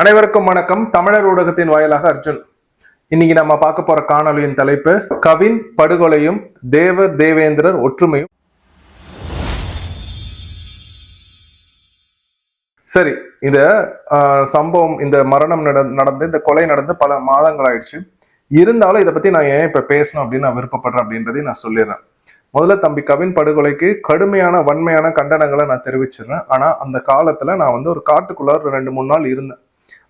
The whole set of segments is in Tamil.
அனைவருக்கும் வணக்கம். தமிழர் ஊடகத்தின் வாயிலாக அர்ஜுன். இன்னைக்கு நம்ம பார்க்க போற காணொளியின் தலைப்பு கவின் படுகொலையும் தேவ தேவேந்திரர் ஒற்றுமையும். சரி இந்த சம்பவம் இந்த மரணம் நடந்து இந்த கொலை நடந்து பல மாதங்கள் ஆயிடுச்சு இருந்தாலும் இதை பத்தி நான் ஏன் இப்ப பேசணும் அப்படின்னு நான் விருப்பப்படுறேன் அப்படின்றதையும் நான் சொல்லிடுறேன். முதல்ல தம்பி கவின் படுகொலைக்கு கடுமையான வன்மையான கண்டனங்களை நான் தெரிவிச்சிடுறேன். ஆனா அந்த காலத்துல நான் வந்து ஒரு காட்டுக்குள்ளார் ரெண்டு மூணு நாள் இருந்தேன்.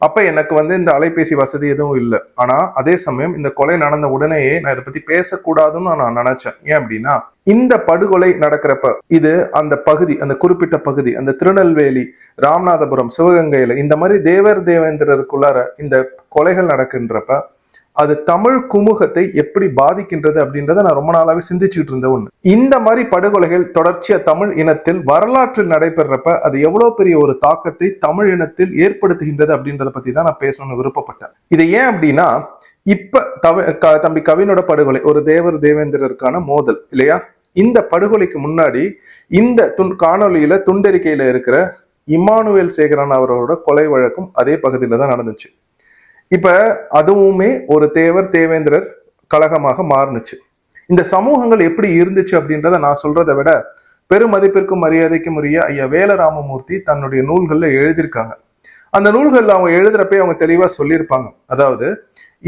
அப்ப எனக்கு வந்து இந்த அலைபேசி வசதி எதுவும் இல்லை. ஆனா அதே சமயம் இந்த கொலை நடந்த உடனேயே நான் இதை பத்தி பேசக்கூடாதுன்னு நான் நினைச்சேன். ஏன் அப்படின்னா இந்த படுகொலை நடக்கிறப்ப இது அந்த பகுதி அந்த குறிப்பிட்ட பகுதி அந்த திருநெல்வேலி ராமநாதபுரம் சிவகங்கையில இந்த மாதிரி தேவர் தேவேந்திரருக்குள்ளார இந்த கொலைகள் நடக்கின்றப்ப அது தமிழ் குமுகத்தை எப்படி பாதிக்கின்றது அப்படின்றத நான் ரொம்ப நாளாவே சிந்திச்சுட்டு இருந்த ஒண்ணு. இந்த மாதிரி படுகொலைகள் தொடர்ச்சியா தமிழ் இனத்தில் வரலாற்றில் நடைபெறப்ப அது எவ்வளவு பெரிய ஒரு தாக்கத்தை தமிழ் இனத்தில் ஏற்படுத்துகின்றது அப்படின்றத பத்தி தான் நான் பேசணும்னு விருப்பப்பட்டேன். இது ஏன் அப்படின்னா இப்ப தவ தம்பி கவினோட படுகொலை ஒரு தேவர் தேவேந்திரருக்கான மோதல் இல்லையா? இந்த படுகொலைக்கு முன்னாடி இந்த துன் காணொலியில துண்டறிக்கையில இருக்கிற இமானுவேல் சேகரன் அவரோட கொலை வழக்கும் அதே பகுதியில தான் நடந்துச்சு. இப்ப அதுவுமே ஒரு தேவர் தேவேந்திரர் கழகமாக மாறுனுச்சு. இந்த சமூகங்கள் எப்படி இருந்துச்சு அப்படின்றத நான் சொல்றதை விட பெருமதிப்பிற்கும் மரியாதைக்கும் உரிய ஐயா வேலராமமூர்த்தி தன்னுடைய நூல்களில் எழுதியிருக்காங்க. அந்த நூல்களில் அவங்க எழுதுறப்பே அவங்க தெளிவா சொல்லியிருப்பாங்க. அதாவது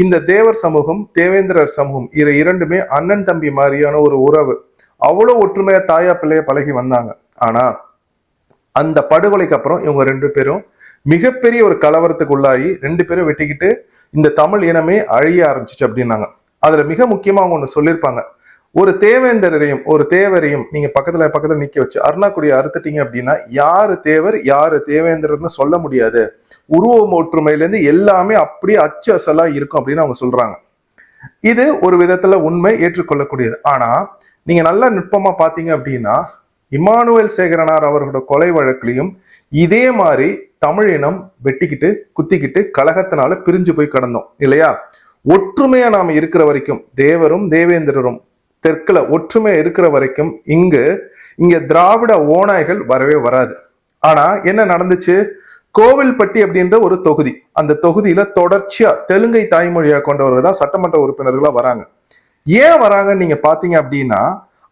இந்த தேவர் சமூகம் தேவேந்திரர் சமூகம் இது இரண்டுமே அண்ணன் தம்பி மாதிரியான ஒரு உறவு. அவ்வளோ ஒற்றுமையா தாயா பிள்ளைய பழகி வந்தாங்க. ஆனா அந்த படுகொலைக்கு அப்புறம் இவங்க ரெண்டு பேரும் மிகப்பெரிய ஒரு கலவரத்துக்கு உள்ளாகி ரெண்டு பேரும் வெட்டிக்கிட்டு இந்த தமிழ் இனமே அழிய ஆரம்பிச்சிச்சு அப்படின்னாங்க. அதுல மிக முக்கியமா அவங்க ஒன்று சொல்லியிருப்பாங்க. ஒரு தேவேந்தரையும் ஒரு தேவரையும் நீங்க பக்கத்துல பக்கத்துல நிக்க வச்சு அருணாக்குடியை அறுத்துட்டீங்க அப்படின்னா யாரு தேவர் யாரு தேவேந்திரர்னு சொல்ல முடியாது. உருவம் ஒற்றுமையிலேருந்து எல்லாமே அப்படியே அச்சு அசலா இருக்கும் அப்படின்னு அவங்க சொல்றாங்க. இது ஒரு விதத்துல உண்மை ஏற்றுக்கொள்ளக்கூடியது. ஆனா நீங்க நல்லா நுட்பமா பாத்தீங்க அப்படின்னா இமானுவேல் சேகரனார் அவர்களோட கொலை வழக்கிலையும் இதே மாதிரி தமிழ் இனம் வெட்டிக்கிட்டு குத்திக்கிட்டு கழகத்தினால பிரிஞ்சு போய் கடந்தோம் இல்லையா? ஒற்றுமையா நாம இருக்கிற வரைக்கும் தேவரும் தேவேந்திரரும் தெற்குல ஒற்றுமையா இருக்கிற வரைக்கும் இங்கு இங்க திராவிட ஓநாய்கள் வரவே வராது. ஆனா என்ன நடந்துச்சு? கோவில்பட்டி அப்படின்ற ஒரு தொகுதி அந்த தொகுதியில தொடர்ச்சியா தெலுங்கை தாய்மொழியா கொண்டவர்கள் தான் சட்டமன்ற உறுப்பினர்களா வராங்க. ஏன் வராங்கன்னு நீங்க பாத்தீங்க அப்படின்னா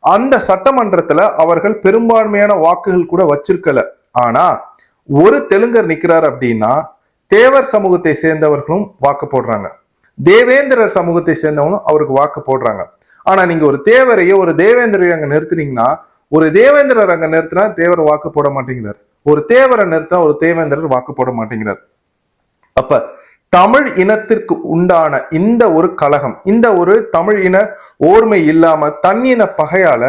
அந்த சட்டமன்றத்துல அவர்கள் பெரும்பான்மையான வாக்குகள் கூட வச்சிருக்கல. ஆனா ஒரு தெலுங்கர் நிற்கிறார் அப்படின்னா தேவர் சமூகத்தை சேர்ந்தவர்களும் வாக்கு போடுறாங்க. தேவேந்திரர் சமூகத்தை சேர்ந்தவங்களும் அவருக்கு வாக்கு போடுறாங்க. ஆனா நீங்க ஒரு தேவரையோ ஒரு தேவேந்திரையோ அங்க நிறுத்துனீங்கன்னா ஒரு தேவேந்திரர் அங்க நிறுத்தினா தேவர் வாக்கு போட மாட்டேங்கிறார். ஒரு தேவரை நிறுத்தினா ஒரு தேவேந்திரர் வாக்கு போட மாட்டேங்கிறார். அப்ப தமிழ் இனத்திற்கு உண்டான இந்த ஒரு கலகம் இந்த ஒரு தமிழ் இன ஓர்மை இல்லாம தன்னின பகையால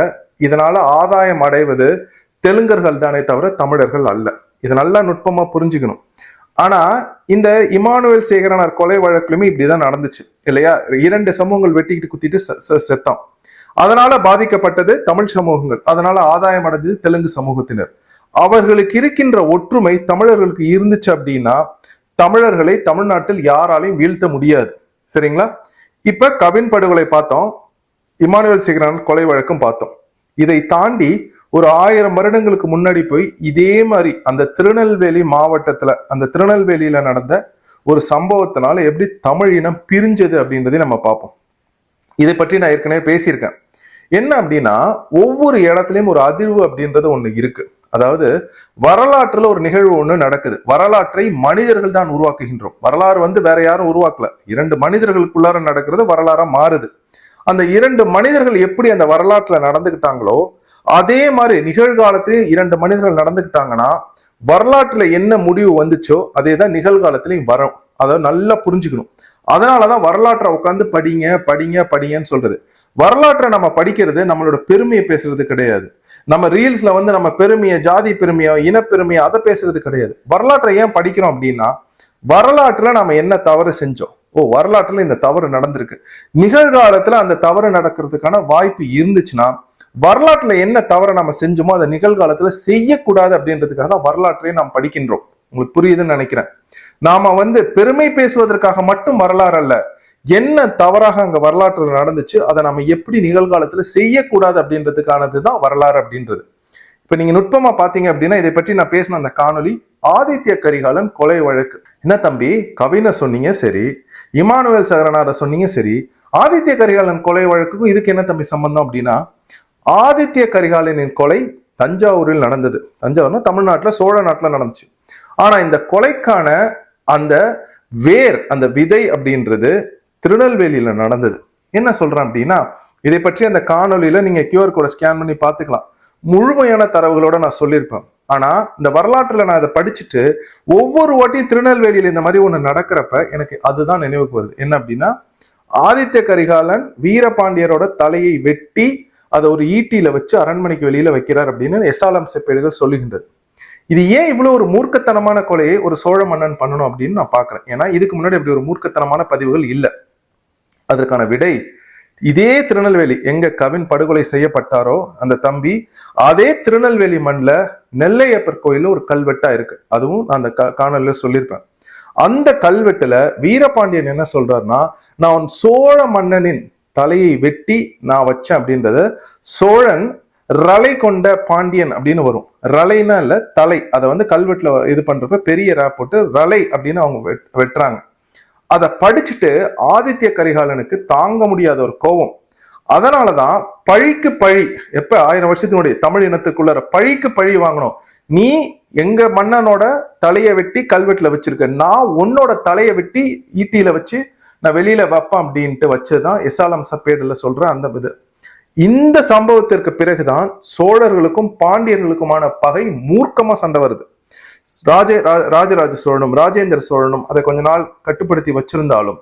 இதனால ஆதாயம் அடைவது தெலுங்கர்கள் தானே தவிர தமிழர்கள் அல்ல. இதை நல்லா நுட்பமா புரிஞ்சுக்கணும். ஆனா இந்த இமானுவேல் சேகரனார் கொலை வழக்குலுமே இப்படிதான் நடந்துச்சு இல்லையா? இரண்டு சமூகங்கள் வெட்டிக்கிட்டு குத்திட்டு செ- செத்தான் அதனால பாதிக்கப்பட்டது தமிழ் சமூகங்கள் அதனால ஆதாயம் அடைஞ்சது தெலுங்கு சமூகத்தினர். அவர்களுக்கு இருக்கின்ற ஒற்றுமை தமிழர்களுக்கு இருந்துச்சு அப்படின்னா தமிழர்களை தமிழ்நாட்டில் யாராலையும் வீழ்த்த முடியாது. சரிங்களா? இப்ப கவின் படுகொலை பார்த்தோம் இமானுவேல் சேகரன் கொலை வழக்கம் பார்த்தோம். இதை தாண்டி ஒரு ஆயிரம் வருடங்களுக்கு முன்னாடி போய் இதே மாதிரி அந்த திருநெல்வேலி மாவட்டத்துல அந்த திருநெல்வேலியில நடந்த ஒரு சம்பவத்தினால எப்படி தமிழ் இனம் பிரிஞ்சது அப்படின்றதை நம்ம பார்ப்போம். இதை பற்றி நான் ஏற்கனவே பேசியிருக்கேன். என்ன அப்படின்னா ஒவ்வொரு இடத்துலையும் ஒரு அதிர்வு அப்படின்றது ஒன்று இருக்கு. அதாவது வரலாற்றுல ஒரு நிகழ்வு ஒன்று நடக்குது. வரலாற்றை மனிதர்கள் தான் உருவாக்குகின்றோம். வரலாறு வந்து வேற யாரும் உருவாக்கல. இரண்டு மனிதர்களுக்குள்ளார நடக்கிறது வரலாறா மாறுது. அந்த இரண்டு மனிதர்கள் எப்படி அந்த வரலாற்றுல நடந்துக்கிட்டாங்களோ அதே மாதிரி நிகழ்காலத்திலையும் இரண்டு மனிதர்கள் நடந்துக்கிட்டாங்கன்னா வரலாற்றுல என்ன முடிவு வந்துச்சோ அதே தான் நிகழ்காலத்திலையும் வரும். அதை நல்லா புரிஞ்சுக்கணும். அதனாலதான் வரலாற்றை உட்காந்து படிங்க படிங்க படிங்கன்னு சொல்றது. வரலாற்றை நம்ம படிக்கிறது நம்மளோட பெருமையை பேசுறது கிடையாது. நம்ம ரீல்ஸ்ல வந்து நம்ம பெருமையை ஜாதி பெருமையோ இனப்பெருமையோ அதை பேசுறது கிடையாது. வரலாற்றை ஏன் படிக்கிறோம் அப்படின்னா வரலாற்றுல நம்ம என்ன தவறு செஞ்சோம்? ஓ வரலாற்றுல இந்த தவறு நடந்திருக்கு. நிகழ்காலத்துல அந்த தவறு நடக்கிறதுக்கான வாய்ப்பு இருந்துச்சுன்னா வரலாற்றுல என்ன தவறை நம்ம செஞ்சோமோ அதை நிகழ்காலத்துல செய்யக்கூடாது அப்படின்றதுக்காக தான் வரலாற்றையே நாம் படிக்கின்றோம். உங்களுக்கு புரியுதுன்னு நினைக்கிறேன். நாம வந்து பெருமை பேசுவதற்காக மட்டும் வரலாறு அல்ல என்ன தவறாக அங்க வரலாற்றுல நடந்துச்சு அதை நம்ம எப்படி நிகழ்காலத்துல செய்யக்கூடாது அப்படின்றதுக்கானது தான் வரலாறு அப்படின்றது. இப்ப நீங்க நுட்பமா பாத்தீங்க அப்படின்னா இதை பற்றி நான் பேசின அந்த காணொலி ஆதித்ய கரிகாலன் கொலை வழக்கு. என்ன தம்பி? கவினை சொன்னீங்க சரி. இமானுவேல் சகரனாரை சொன்னீங்க சரி. ஆதித்ய கரிகாலன் கொலை வழக்குக்கும் இதுக்கு என்ன தம்பி சம்பந்தம் அப்படின்னா ஆதித்ய கரிகாலனின் கொலை தஞ்சாவூரில் நடந்தது. தஞ்சாவூர்னா தமிழ்நாட்டில் சோழ நாட்டில் நடந்துச்சு. ஆனா இந்த கொலைக்கான அந்த வேர் அந்த விதை அப்படின்றது திருநெல்வேலியில நடந்தது. என்ன சொல்றேன் அப்படின்னா இதை பற்றி அந்த காணொலியில நீங்க கியூஆர் கோடை ஸ்கேன் பண்ணி பார்த்துக்கலாம். முழுமையான தரவுகளோட நான் சொல்லியிருப்பேன். ஆனா இந்த வரலாற்றுல நான் அதை படிச்சுட்டு ஒவ்வொரு வாட்டியும் திருநெல்வேலியில இந்த மாதிரி ஒன்று நடக்கிறப்ப எனக்கு அதுதான் நினைவுக்கு வருது. என்ன அப்படின்னா ஆதித்ய கரிகாலன் வீரபாண்டியரோட தலையை வெட்டி அதை ஒரு ஈட்டியில வச்சு அரண்மனைக்கு வெளியில வைக்கிறார் அப்படின்னு எசாலம் செப்பேடுகள் சொல்லுகின்றது. இது ஏன் இவ்வளவு ஒரு மூர்க்கத்தனமான கொலையை ஒரு சோழ மன்னன் பண்ணணும் அப்படின்னு நான் பாக்குறேன் ஏன்னா இதுக்கு முன்னாடி அப்படி ஒரு மூர்க்கத்தனமான பதிவுகள் இல்லை. அதற்கான விடை இதே திருநெல்வேலி எங்க கவின் படுகொலை செய்யப்பட்டாரோ அந்த தம்பி அதே திருநெல்வேலி மண்ணில் நெல்லையப்பர் கோயில ஒரு கல்வெட்டா இருக்கு. அதுவும் நான் அந்த கா- காணொலியில சொல்லியிருப்பேன். அந்த கல்வெட்டுல வீரபாண்டியன் என்ன சொல்றாருன்னா நான் சோழ மன்னனின் தலையை வெட்டி நான் வச்சேன் அப்படின்றத சோழன் ரலை கொண்ட பாண்டியன் அப்படின்னு வரும். ரலைனா இல்ல தலை. அதை வந்து கல்வெட்டுல இது பண்றப்ப பெரிய ரா போட்டு ரலை அப்படின்னு அவங்க வெட்- வெட்டுறாங்க. அதை படிச்சுட்டு ஆதித்ய கரிகாலனுக்கு தாங்க முடியாத ஒரு கோபம். அதனாலதான் பழிக்கு பழி எப்ப ஆயிரம் வருஷத்தினுடைய தமிழ் இனத்துக்குள்ள பழிக்கு பழி வாங்கணும். நீ எங்க மன்னனோட தலையை வெட்டி கல்வெட்டுல வச்சிருக்க நான் உன்னோட தலையை வெட்டி ஈட்டியில வச்சு நான் வெளியில வைப்பேன் அப்படின்ட்டு வச்சதுதான் எஸ்ஆலம் சப்பேடில் சொல்ற அந்த இது. இந்த சம்பவத்திற்கு பிறகுதான் சோழர்களுக்கும் பாண்டியர்களுக்குமான பகை மூர்க்கமா சண்டை வருது. ராஜ ராஜராஜ சோழனும் ராஜேந்திர சோழனும் அதை கொஞ்ச நாள் கட்டுப்படுத்தி வச்சிருந்தாலும்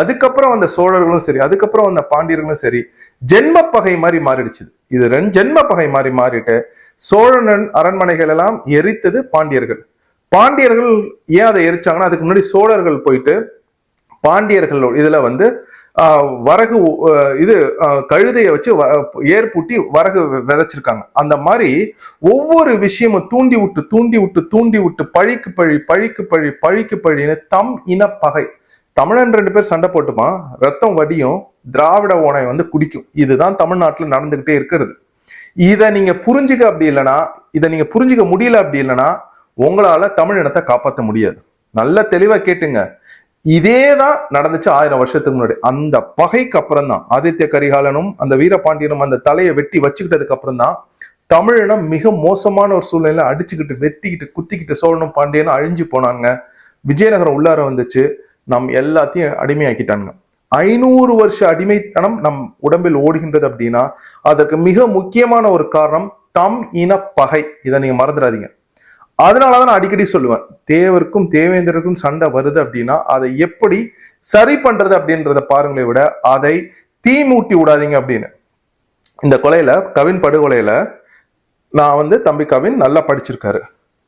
அதுக்கப்புறம் வந்த சோழர்களும் சரி அதுக்கப்புறம் வந்த பாண்டியர்களும் சரி ஜென்ம பகை மாதிரி மாறிடுச்சு. இது ரெண்டு ஜென்ம பகை மாதிரி மாறிட்டு சோழனன் அரண்மனைகள் எல்லாம் எரித்தது பாண்டியர்கள். பாண்டியர்கள் ஏன் அதை எரிச்சாங்கன்னா அதுக்கு முன்னாடி சோழர்கள் போயிட்டு பாண்டியர்கள் இதுல வந்து வரகு இது கழுதையை வச்சு வ- ஏர் பூட்டி வரகு விதைச்சிருக்காங்க. அந்த மாதிரி ஒவ்வொரு விஷயமும் தூண்டி விட்டு தூண்டி விட்டு தூண்டி விட்டு பழிக்கு பழி பழிக்கு பழி பழிக்கு பழின்னு தம் இன பகை. தமிழன் ரெண்டு பேர் சண்டை போட்டுப்பான் ரத்தம் வடியும் திராவிட ஓனை வந்து குடிக்கும். இதுதான் தமிழ்நாட்டில் நடந்துகிட்டே இருக்கிறது. இதை நீங்க புரிஞ்சுக்க அப்படி இல்லைன்னா இதை நீங்க புரிஞ்சுக்க முடியல அப்படி இல்லைன்னா உங்களால தமிழ் இனத்தை காப்பாற்ற முடியாது. நல்ல தெளிவா கேட்டுங்க. இதே தான் நடந்துச்சு ஆயிரம் வருஷத்துக்கு முன்னாடி. அந்த பகைக்கு அப்புறம் தான் ஆதித்ய கரிகாலனும் அந்த வீரபாண்டியனும் அந்த தலையை வெட்டி வச்சுக்கிட்டதுக்கு அப்புறம் தான் தமிழினம் மிக மோசமான ஒரு சூழ்நிலையில அடிச்சுக்கிட்டு வெட்டிக்கிட்டு குத்திக்கிட்டு சோழனும் பாண்டியனும் அழிஞ்சு போனாங்க. விஜயநகரம் உள்ளார வந்துச்சு. நம் எல்லாத்தையும் அடிமையாக்கிட்டாங்க ஐநூறு வருஷ அடிமைத்தனம் நம் உடம்பில் ஓடுகின்றது அப்படின்னா அதற்கு மிக முக்கியமான ஒரு காரணம் தம் இன பகை. இதை நீங்க மறந்துடாதீங்க. அதனாலதான் நான் அடிக்கடி சொல்லுவேன் தேவருக்கும் தேவேந்திரருக்கும் சண்டை வருது அப்படின்னா அதை எப்படி சரி பண்றது அப்படின்றத பாருங்களே விட அதை தீ மூட்டி விடாதீங்க அப்படின்னு. இந்த கொலையில கவின் படுகொலையில நான் வந்து தம்பி கவின் நல்லா படிச்சிருக்காரு.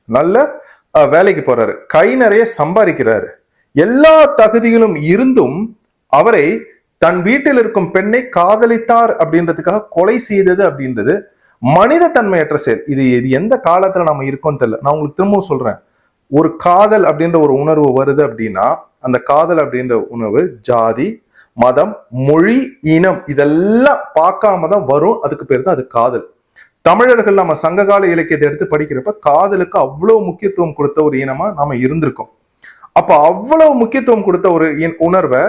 நல்ல அஹ், வேலைக்கு போறாரு. கை நிறைய சம்பாதிக்கிறாரு. எல்லா தகுதிகளும் இருந்தும் அவரை தன் வீட்டில் இருக்கும் பெண்ணை காதலித்தார் அப்படின்றதுக்காக கொலை செய்தது அப்படின்றது மனித தன்மையற்ற செயல். இது இது எந்த காலத்துல நம்ம இருக்கோம்னு தெரியல. நான் உங்களுக்கு திரும்பவும் சொல்றேன். ஒரு காதல் அப்படின்ற ஒரு உணர்வு வருது அப்படின்னா அந்த காதல் அப்படின்ற உணர்வு ஜாதி மதம் மொழி இனம் இதெல்லாம் பார்க்காம தான் வரும். அதுக்கு பேர் தான் அது காதல். தமிழர்கள் நம்ம சங்ககால இலக்கியத்தை எடுத்து படிக்கிறப்ப காதலுக்கு அவ்வளவு முக்கியத்துவம் கொடுத்த ஒரு இனமா நாம இருந்திருக்கோம். அப்ப அவ்வளவு முக்கியத்துவம் கொடுத்த ஒரு இன்- உணர்வை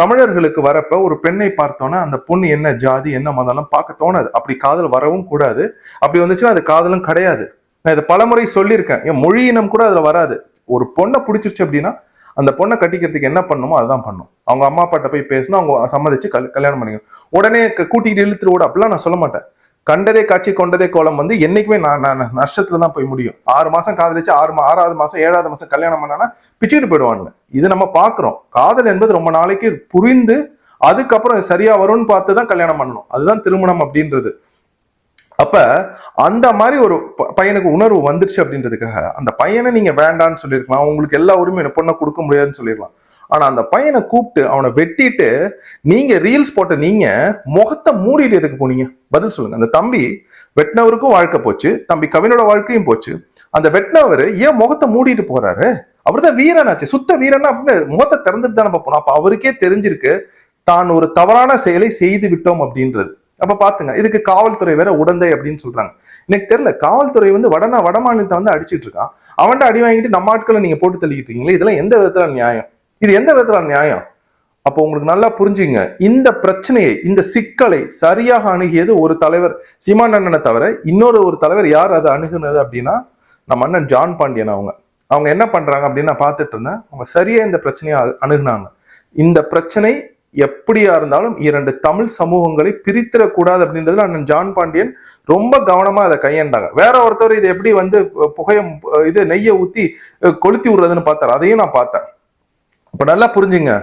தமிழர்களுக்கு வரப்ப ஒரு பெண்ணை பார்த்தோன்னா அந்த பொண்ணு என்ன ஜாதி என்ன மதம்லாம் பார்க்க தோணாது. அப்படி காதல் வரவும் கூடாது. அப்படி வந்துச்சுன்னா அது காதலும் கிடையாது. நான் இதை பலமுறை சொல்லியிருக்கேன். என் மொழி இனம் கூட அதுல வராது. ஒரு பொண்ணை பிடிச்சிருச்சு அப்படின்னா அந்த பொண்ணை கட்டிக்கிறதுக்கு என்ன பண்ணுமோ அதுதான் பண்ணும். அவங்க அம்மா அப்பாட்ட போய் பேசினா அவங்க சம்மதிச்சு கல் கல்யாணம் பண்ணிக்கணும். உடனே கூட்டிகிட்டு இழுத்துட்டு விட அப்படிலாம் நான் சொல்ல மாட்டேன். கண்டதே காட்சி கொண்டதே கோலம் வந்து என்னைக்குமே நான் நான் நஷ்டத்துல தான் போய் முடியும். ஆறு மாசம் காதலிச்சு ஆறு மா- ஆறாவது மாசம் ஏழாவது மாசம் கல்யாணம் பண்ணானா பிச்சுக்கிட்டு போயிடுவாங்க இது நம்ம பாக்குறோம் காதல் என்பது ரொம்ப நாளைக்கு புரிந்து அதுக்கப்புறம் சரியா வரும்னு பார்த்து தான் கல்யாணம் பண்ணணும். அதுதான் திருமணம் அப்படின்றது. அப்ப அந்த மாதிரி ஒரு ப- பையனுக்கு உணர்வு வந்துருச்சு அப்படின்றதுக்காக அந்த பையனை நீங்க வேண்டான்னு சொல்லியிருக்கலாம். உங்களுக்கு எல்லா உரிமையும் பொண்ணை கொடுக்க முடியாதுன்னு சொல்லிடலாம் ஆனா அந்த பையனை கூப்பிட்டு அவனை வெட்டிட்டு நீங்க ரீல்ஸ் போட்ட நீங்க முகத்தை மூடிட்டு எதுக்கு போனீங்க? பதில் சொல்லுங்க. அந்த தம்பி வெட்டினவருக்கும் வாழ்க்கை போச்சு. தம்பி கவினோட வாழ்க்கையும் போச்சு. அந்த வெட்டினவர் ஏன் முகத்தை மூடிட்டு போறாரு? அவர்தான் வீரனாச்சு. சுத்த வீரனா அப்படின்னு முகத்தை திறந்துட்டு தான் நம்ம போனோம். அப்ப அவருக்கே தெரிஞ்சிருக்கு தான் ஒரு தவறான செயலை செய்து விட்டோம் அப்படின்றது. அப்ப பாத்துங்க இதுக்கு காவல்துறை வேற உடந்தை அப்படின்னு சொல்றாங்க. எனக்கு தெரியல காவல்துறை வந்து வடனா வட மாநிலத்தை வந்து அடிச்சிட்டு இருக்கான். அவன்கிட்ட அடி வாங்கிட்டு நம்ம ஆட்களை நீங்க போட்டு தள்ளிக்கிட்டு இருக்கீங்களே இதெல்லாம் எந்த விதத்துல நியாயம்? இது எந்த விதத்தில் நியாயம் அப்போ உங்களுக்கு நல்லா புரிஞ்சுங்க. இந்த பிரச்சனையை இந்த சிக்கலை சரியாக அணுகியது ஒரு தலைவர் சீமான் அண்ணனை தவிர இன்னொரு ஒரு தலைவர் யார் அதை அணுகுனது அப்படின்னா நம்ம அண்ணன் ஜான் பாண்டியன் அவங்க. அவங்க என்ன பண்றாங்க அப்படின்னு நான் பார்த்துட்டு இருந்தேன். அவங்க சரியா இந்த பிரச்சனையை அணுகுனாங்க. இந்த பிரச்சனை எப்படியா இருந்தாலும் இரண்டு தமிழ் சமூகங்களை பிரித்திடக்கூடாது அப்படின்றதுல அண்ணன் ஜான் பாண்டியன் ரொம்ப கவனமா அதை கையாண்டாங்க. வேற ஒருத்தர் இது எப்படி வந்து புகையம் இது நெய்யை ஊத்தி கொளுத்தி விடுறதுன்னு பார்த்தாரு. அதையும் நான் பார்த்தேன். இப்போ நல்லா புரிஞ்சுங்க.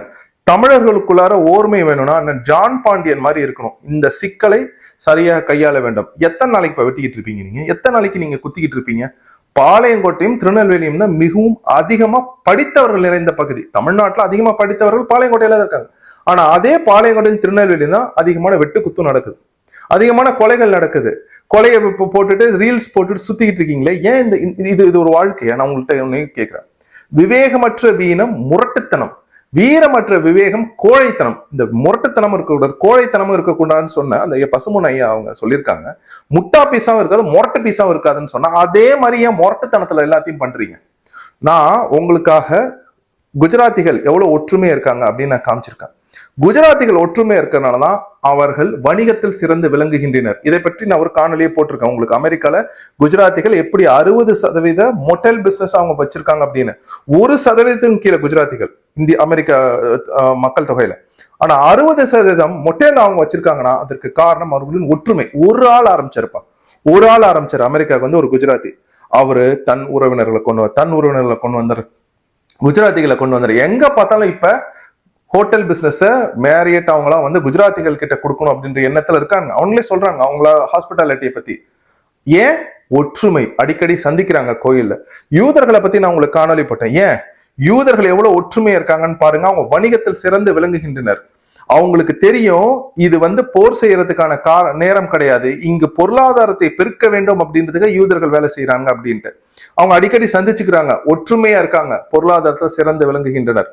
தமிழர்களுக்குள்ளார ஓர்மை வேணும்னா அண்ணன் ஜான் பாண்டியன் மாதிரி இருக்கணும். இந்த சிக்கலை சரியாக கையாள வேண்டும். எத்தனை நாளைக்கு இப்போ வெட்டிக்கிட்டு இருப்பீங்க நீங்க? எத்தனை நாளைக்கு நீங்க குத்திக்கிட்டு இருப்பீங்க? பாளையங்கோட்டையும் திருநெல்வேலியும் தான் மிகவும் அதிகமாக படித்தவர்கள் நிறைந்த பகுதி. தமிழ்நாட்டில் அதிகமாக படித்தவர்கள் பாளையங்கோட்டையில தான் இருக்காங்க. ஆனால் அதே பாளையங்கோட்டையும் திருநெல்வேலியும் தான் அதிகமான வெட்டு நடக்குது. அதிகமான கொலைகள் நடக்குது. கொலையை இப்போ போட்டுட்டு ரீல்ஸ் போட்டுட்டு சுத்திக்கிட்டு இருக்கீங்களே? ஏன் இந்த இது இது ஒரு வாழ்க்கையா? நான் உங்கள்கிட்ட கேட்குறேன் விவேகமற்ற வீணம் முரட்டுத்தனம். வீரமற்ற விவேகம் கோழைத்தனம். இந்த முரட்டுத்தனம் இருக்கக்கூடாது கோழைத்தனமும் இருக்கக்கூடாதுன்னு சொன்ன அந்த பசுமுன் ஐயா அவங்க சொல்லியிருக்காங்க. முட்டா பீஸாவும் இருக்காது முரட்டு பீஸாவும் இருக்காதுன்னு சொன்னா அதே மாதிரி ஏன் முரட்டுத்தனத்துல எல்லாத்தையும் பண்றீங்க? நான் உங்களுக்காக குஜராத்திகள் எவ்வளவு ஒற்றுமையா இருக்காங்க அப்படின்னு நான் காமிச்சிருக்கேன். குஜராத்திகள் ஒற்றுமை இருக்கிறனால தான் அவர்கள் வணிகத்தில் சிறந்து விளங்குகின்றனர். இதை பற்றி நான் ஒரு காணொலியை போட்டிருக்கேன். உங்களுக்கு அமெரிக்கால குஜராத்திகள் எப்படி அறுபது சதவீத மொட்டல் பிசினஸ் அவங்க வச்சிருக்காங்க அப்படின்னு. ஒரு சதவீதத்துக்கு கீழே குஜராத்திகள் இந்திய அமெரிக்க மக்கள் தொகையில. ஆனா அறுபது சதவீதம் மொட்டையில் அவங்க வச்சிருக்காங்கன்னா அதற்கு காரணம் அவர்களின் ஒற்றுமை. ஒரு ஆள் ஆரம்பிச்சிருப்பான் ஒரு ஆள் ஆரம்பிச்சார். அமெரிக்காவுக்கு வந்து ஒரு குஜராத்தி. அவரு தன் உறவினர்களை கொண்டு தன் உறவினர்களை கொண்டு வந்தார். குஜராத்திகளை கொண்டு வந்தார். எங்க பார்த்தாலும் இப்ப ஹோட்டல் பிஸ்னஸை மேரியட் அவங்களாம் வந்து குஜராத்திகள் கிட்ட கொடுக்கணும் அப்படின்ற எண்ணத்துல இருக்காங்க. அவங்களே சொல்றாங்க அவங்கள ஹாஸ்பிட்டாலிட்டியை பத்தி. ஏன்? ஒற்றுமை. அடிக்கடி சந்திக்கிறாங்க கோயில்ல. யூதர்களை பத்தி நான் உங்களுக்கு காணொளி போட்டேன். ஏன்? யூதர்கள் எவ்வளவு ஒற்றுமையா இருக்காங்கன்னு பாருங்க. அவங்க வணிகத்தில் சிறந்து விளங்குகின்றனர். அவங்களுக்கு தெரியும் இது வந்து போர் செய்யறதுக்கான கா நேரம் கிடையாது. இங்கு பொருளாதாரத்தை பெருக்க வேண்டும் அப்படின்றதுக்கு யூதர்கள் வேலை செய்யறாங்க அப்படின்ட்டு. அவங்க அடிக்கடி சந்திச்சுக்கிறாங்க. ஒற்றுமையா இருக்காங்க. பொருளாதாரத்தில் சிறந்து விளங்குகின்றனர்.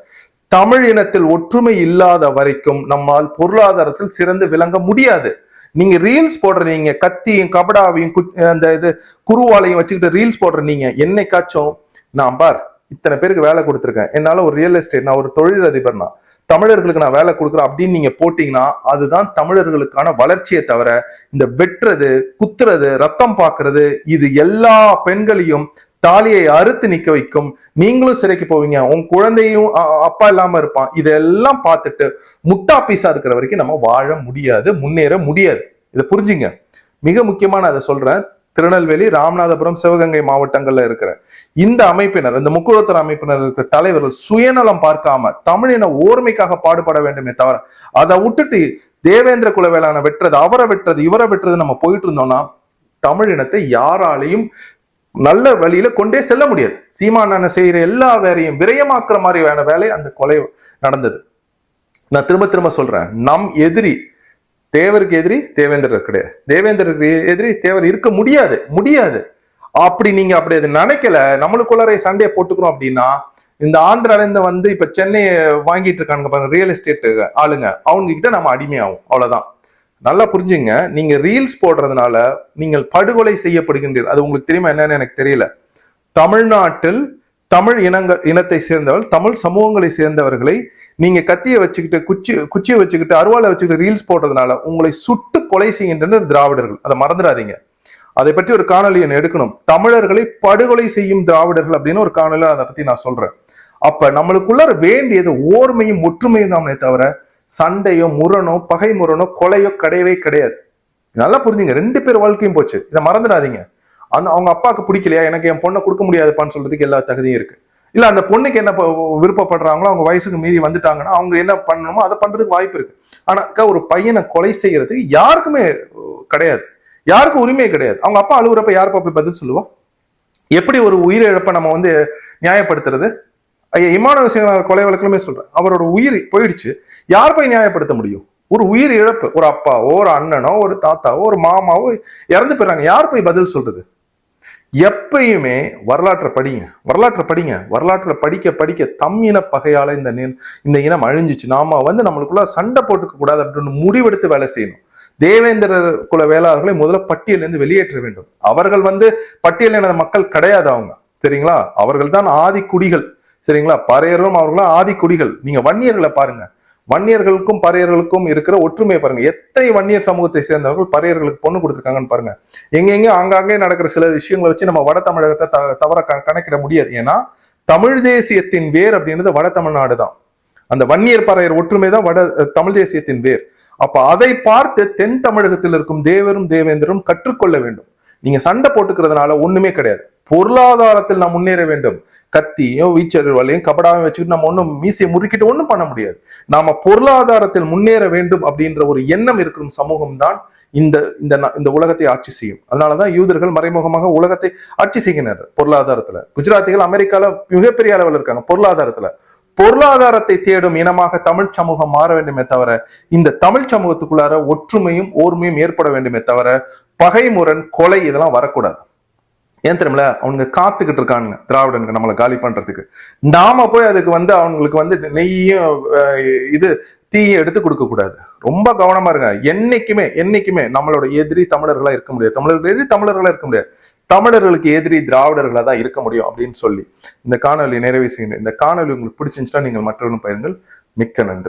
தமிழ் இனத்தில் ஒற்றுமை இல்லாத வரைக்கும் நம்மால் பொருளாதாரத்தில் சிறந்து விளங்க முடியாது. நீங்க ரீல்ஸ் போடுறீங்க கத்தியும் கபடாவையும் அந்த இது குருவாலையும் வச்சுக்கிட்டு ரீல்ஸ் போடுற நீங்க என்னைக்காச்சும் நான் பார் இத்தனை பேருக்கு வேலை கொடுத்துருக்கேன். என்னால ஒரு ரியல் எஸ்டேட் நான் ஒரு தொழிலதிபர் நான் தமிழர்களுக்கு நான் வேலை கொடுக்குறேன் அப்படின்னு நீங்க போட்டீங்கன்னா அதுதான் தமிழர்களுக்கான வளர்ச்சியை தவிர இந்த வெட்டுறது குத்துறது ரத்தம் பார்க்கறது இது எல்லா பெண்களையும் தாலியை அறுத்து நிக்க வைக்கும். நீங்களும் சிறைக்கு போவீங்க. உன் குழந்தையும் அப்பா இல்லாம இருப்பான். இதெல்லாம் பார்த்துட்டு முட்டா பீஸா இருக்கிற வரைக்கும் நம்ம வாழ முடியாது முன்னேற முடியாது. இதை புரிஞ்சுங்க. மிக முக்கியமா நான் அதை சொல்றேன். திருநெல்வேலி ராமநாதபுரம் சிவகங்கை மாவட்டங்கள்ல இருக்கிற இந்த அமைப்பினர் இந்த முக்குளத்தர் அமைப்பினர் இருக்கிற தலைவர்கள் சுயநலம் பார்க்காம தமிழின ஓர்மைக்காக பாடுபட வேண்டுமே தவிர அதை விட்டுட்டு தேவேந்திர குலவேளான வெட்டுறது அவரை வெட்டுறது இவரை வெட்டுறது நம்ம போயிட்டு இருந்தோம்னா தமிழினத்தை யாராலையும் நல்ல வழியில கொண்டே செல்ல முடியாது. சீமானண்ண செய்யற எல்லா வேலையும் விரயமாக்குற மாதிரியான வேலை அந்த கொலை நடந்தது. நான் திரும்ப திரும்ப சொல்றேன். நம் எதிரி தேவருக்கு எதிரி தேவேந்திரர் கிடையாது. தேவேந்திரருக்கு எதிரி தேவர் இருக்க முடியாது முடியாது. அப்படி நீங்க அப்படி அதை நினைக்கல நம்மளுக்குள்ளார சண்டையை போட்டுக்கிறோம் அப்படின்னா இந்த ஆந்திரால இருந்து வந்து இப்ப சென்னையை வாங்கிட்டு இருக்கானுங்க பாருங்க ரியல் எஸ்டேட் ஆளுங்க. அவங்க கிட்ட நம்ம அடிமையாகும். அவ்வளவுதான். நல்லா புரிஞ்சுங்க. நீங்க ரீல்ஸ் போடுறதுனால நீங்கள் படுகொலை செய்யப்படுகின்றீர்கள். அது உங்களுக்கு தெரியுமா என்னன்னு எனக்கு தெரியல. தமிழ்நாட்டில் தமிழ் இனங்கள் இனத்தை சேர்ந்தவர்கள் தமிழ் சமூகங்களை சேர்ந்தவர்களை நீங்க கத்தியை வச்சுக்கிட்டு குச்சி குச்சியை வச்சுக்கிட்டு அருவாலை வச்சுக்கிட்டு ரீல்ஸ் போடுறதுனால உங்களை சுட்டு கொலை செய்கின்றனர் திராவிடர்கள். அதை மறந்துடாதீங்க. அதை பற்றி ஒரு காணொலி என்ன எடுக்கணும். தமிழர்களை படுகொலை செய்யும் திராவிடர்கள் அப்படின்னு ஒரு காணொலி அதை பத்தி நான் சொல்றேன். அப்ப நம்மளுக்குள்ள வேண்டியது ஓர்மையும் ஒற்றுமையும் தாமே தவிர சண்டையோ முரணோ பகை முரணோ கொலையோ கிடையவே கிடையாது. நல்லா புரிஞ்சுங்க. ரெண்டு பேர் வாழ்க்கையும் போச்சு. இதை மறந்துடாதீங்க. அந்த அவங்க அப்பாவுக்கு பிடிக்கலையா? எனக்கு என் பொண்ணை கொடுக்க முடியாதுப்பான்னு சொல்றதுக்கு எல்லா தகுதியும் இருக்கு. இல்ல அந்த பொண்ணுக்கு என்ன ப- விருப்பப்படுறாங்களோ அவங்க வயசுக்கு மீறி வந்துட்டாங்கன்னா அவங்க என்ன பண்ணணுமோ அதை பண்றதுக்கு வாய்ப்பு இருக்கு. ஆனா அதுக்காக ஒரு பையனை கொலை செய்யறதுக்கு யாருக்குமே கிடையாது. யாருக்கும் உரிமையே கிடையாது. அவங்க அப்பா அழுகுறப்ப யாருப்பா போய் பதில் சொல்லுவா? எப்படி ஒரு உயிரிழப்பை நம்ம வந்து நியாயப்படுத்துறது? ஐயா இமான விஷயம் கொலை வழக்கிலுமே சொல்றேன். அவரோட உயிர் போயிடுச்சு. யார் போய் நியாயப்படுத்த முடியும்? ஒரு உயிர் இழப்பு. ஒரு அப்பாவோ ஒரு அண்ணனோ ஒரு தாத்தாவோ ஒரு மாமாவோ இறந்து போயிடுறாங்க. யார் போய் பதில் சொல்றது? எப்பயுமே வரலாற்றை படிங்க. வரலாற்றை படிங்க. வரலாற்றை படிக்க படிக்க தம் இன பகையால இந்த இந்த இனம் அழிஞ்சிச்சு. நாம வந்து நம்மளுக்குள்ள சண்டை போட்டுக்க கூடாது அப்படின்னு முடிவெடுத்து வேலை செய்யணும். தேவேந்திரர் குல வேளாளர்களை முதல்ல பட்டியலிருந்து வெளியேற்ற வேண்டும். அவர்கள் வந்து பட்டியலின மக்கள் கிடையாது அவங்க. சரிங்களா? அவர்கள் தான் ஆதி குடிகள். சரிங்களா? பறையரும் அவர்களும் ஆதிக்குடிகள் நீங்க வன்னியர்களை பாருங்க. வன்னியர்களுக்கும் பறையர்களுக்கும் இருக்கிற ஒற்றுமையை பாருங்க. எத்தனை வன்னியர் சமூகத்தை சேர்ந்தவர்கள் பறையர்களுக்கு பொண்ணு கொடுத்துருக்காங்கன்னு பாருங்க. எங்கெங்க ஆங்காங்கே நடக்கிற சில விஷயங்களை வச்சு நம்ம வட தமிழகத்தை த- தவற க- கணக்கிட முடியாது. ஏன்னா தமிழ் தேசியத்தின் வேர் அப்படின்றது வட தமிழ்நாடு தான். அந்த வன்னியர் பறையர் ஒற்றுமை தான் வட தமிழ் தேசியத்தின் வேர். அப்ப அதை பார்த்து தென் தமிழகத்தில் இருக்கும் தேவரும் தேவேந்தரும் கற்றுக்கொள்ள வேண்டும். நீங்க சண்டை போட்டுக்கிறதுனால ஒண்ணுமே கிடையாது. பொருளாதாரத்தில் நாம் முன்னேற வேண்டும். கத்தியும் வீச்சறிவாலையும் கபடாவையும் வச்சுக்கிட்டு நம்ம ஒண்ணும் மீசையை முறுக்கிட்டு ஒன்றும் பண்ண முடியாது. நாம பொருளாதாரத்தில் முன்னேற வேண்டும் அப்படின்ற ஒரு எண்ணம் இருக்கும் சமூகம் தான் இந்த இந்த இந்த உலகத்தை ஆட்சி செய்யும். அதனாலதான் யூதர்கள் மறைமுகமாக உலகத்தை ஆட்சி செய்கின்றனர் பொருளாதாரத்துல. குஜராத்திகள் அமெரிக்கால மிகப்பெரிய அளவில் இருக்காங்க பொருளாதாரத்துல. பொருளாதாரத்தை தேடும் இனமாக தமிழ் சமூகம் மாற வேண்டுமே தவிர இந்த தமிழ் சமூகத்துக்குள்ளார ஒற்றுமையும் ஓர்மையும் ஏற்பட வேண்டுமே தவிர பகைமுரண் கொலை இதெல்லாம் வரக்கூடாது. ஏன் தெரியுமில அவனுங்க காத்துக்கிட்டு இருக்கானுங்க திராவிடனுக்கு நம்மளை காலி பண்றதுக்கு. நாம போய் அதுக்கு வந்து அவங்களுக்கு வந்து நெய்யும் இது தீயும் எடுத்து கொடுக்க கூடாது. ரொம்ப கவனமா இருங்க. என்னைக்குமே என்னைக்குமே நம்மளோட எதிரி தமிழர்களா இருக்க முடியாது. தமிழர்கள் எதிரி தமிழர்களா இருக்க முடியாது. தமிழர்களுக்கு எதிரி திராவிடர்களா தான் இருக்க முடியும் அப்படின்னு சொல்லி இந்த காணொலி நிறைவு செய்யுங்க. இந்த காணொலி உங்களுக்கு பிடிச்சிருந்துச்சுன்னா நீங்கள் மற்றவர்களும் பயிருங்கள் மிக்க நன்றி.